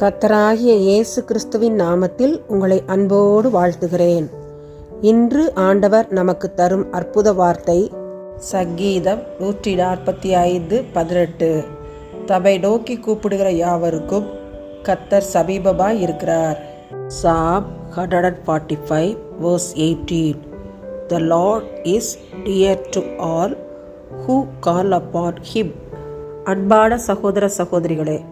கத்தராகிய இயேசு கிறிஸ்துவின் நாமத்தில் உங்களை அன்போடு வாழ்த்துகிறேன். இன்று ஆண்டவர் நமக்கு தரும் அற்புத வார்த்தை சங்கீதம் நூற்றி நாற்பத்தி ஐந்து பதினெட்டு. தபை நோக்கி கூப்பிடுகிற யாவருக்கும் கத்தர் சமீபமாய் இருக்கிறார். சாப் hundred and forty five verse eighteen. The Lord is near to all who call upon him. அன்பான சகோதர சகோதரிகளே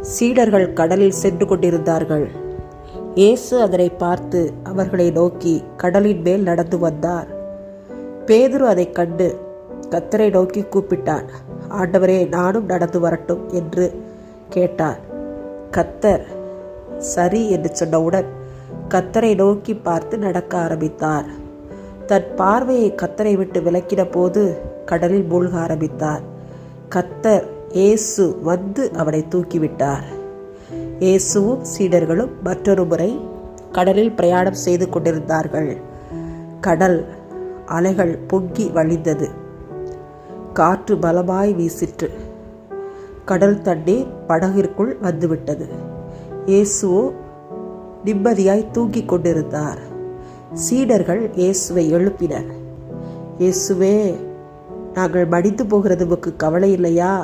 சீடர்கள் கடலில் சென்று கொண்டிருந்தார்கள். இயேசு அதனை பார்த்து அவர்களை நோக்கி கடலின் மேல் நடந்து வந்தார். பேதுரு அதைக் கண்டு கத்தரை நோக்கி கூப்பிட்டான். ஆண்டவரே நானும் நடந்து வரட்டும் என்று கேட்டார். கத்தர் சரி என்று சொன்னவுடன் கத்தரை நோக்கி பார்த்து நடக்க ஆரம்பித்தார். தன் பார்வையை கத்தரை விட்டு விலக்கின போது கடலில் மூழ்க ஆரம்பித்தார். கத்தர் இயேசு வந்து அவனை தூக்கிவிட்டார். இயேசுவும் சீடர்களும் மற்றொரு முறை கடலில் பிரயாணம் செய்து கொண்டிருந்தார்கள். கடல் அலைகள் பொங்கி வழிந்தது. காற்று பலமாய் வீசிற்று. கடல் தண்ணீர் படகிற்குள் வந்துவிட்டது. இயேசுவோ நிம்மதியாய் தூங்கிக் கொண்டிருந்தார். சீடர்கள் இயேசுவை எழுப்பினர். இயேசுவே நாங்கள் மடிந்து போகிறது உமக்கு கவலை இல்லையா?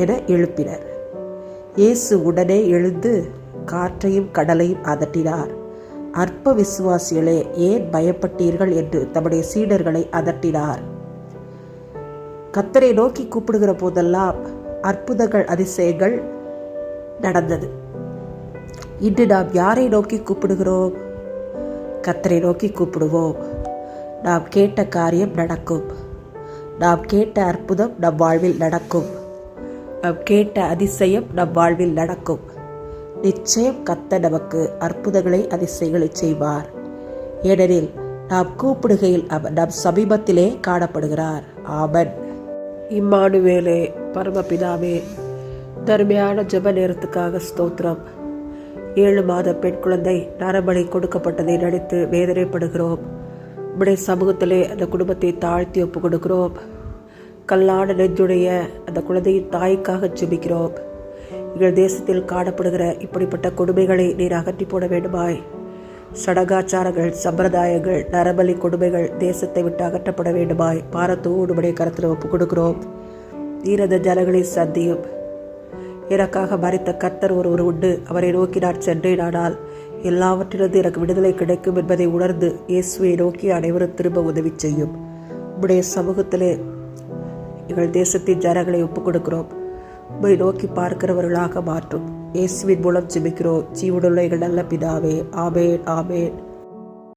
என எழுப்பினர். இயேசு உடனே எழுந்து காற்றையும் கடலையும் அதட்டினார். அற்ப விசுவாசிகளே ஏன் பயப்பட்டீர்கள் என்று தம்முடைய சீடர்களை அதட்டினார். கத்தரை நோக்கி கூப்பிடுகிற போதெல்லாம் அற்புதங்கள் அதிசயங்கள் நடந்தது. இன்று நாம் யாரை நோக்கி கூப்பிடுகிறோம்? கத்தரை நோக்கி கூப்பிடுவோம். நாம் கேட்ட காரியம் நடக்கும். நாம் கேட்ட அற்புதம் நம் வாழ்வில் நடக்கும். நாம் கேட்ட அதிசயம் நம் வாழ்வில் நடக்கும். நிச்சயம் கத்த நமக்கு அற்புதங்களை அதிசயங்களை செய்வார். ஏனெனில் நாம் கூப்பிடுகையில் அவர் நம் சமீபத்திலே காணப்படுகிறார். ஆமன். இம்மானுவேலே பரமபிதாவே தர்மையான ஜப நேரத்துக்காக ஸ்தோத்திரம். ஏழு மாத பெண் குழந்தை நரபலி கொடுக்கப்பட்டதை நடித்து வேதனைப்படுகிறோம். உடைய சமூகத்திலே அந்த குடும்பத்தை தாழ்த்தி ஒப்பு கொடுக்கிறோம் கல்லாட நெஞ்சுடைய அந்த குழந்தையின் தாய்க்காக ஜெபிக்கிறோம். எங்கள் தேசத்தில் காணப்படுகிற இப்படிப்பட்ட கொடுமைகளை நீர் அகற்றி போட வேண்டுமாய். சடங்காச்சாரங்கள் சம்பிரதாயங்கள் நரபலி கொடுமைகள் தேசத்தை விட்டு அகற்றப்பட வேண்டுமாய் பாரத்தோடு உடைய கருத்தில் ஒப்புக் கொடுக்கிறோம். நீரத ஜனங்களை சந்தியும். எனக்காக மறித்த கத்தர் ஒருவர் உண்டு. அவரை நோக்கி நான் சென்றேனானால் எல்லாவற்றிலிருந்து எனக்கு விடுதலை கிடைக்கும் என்பதை உணர்ந்து இயேசுவை நோக்கி அனைவரும் திரும்ப உதவி செய்யும். உடைய சமூகத்திலே எங்கள் தேசத்தின் ஜனங்களை ஒப்புக் கொடுக்கிறோம் உம்மை நோக்கி பார்க்கிறவர்களாக மாற்றும். இயேசுவின் மூலம் ஜிபிக்கிறோம். ஜீவனுள்ள எங்கள் நல்ல பிதாவே ஆமேன் ஆமேன்.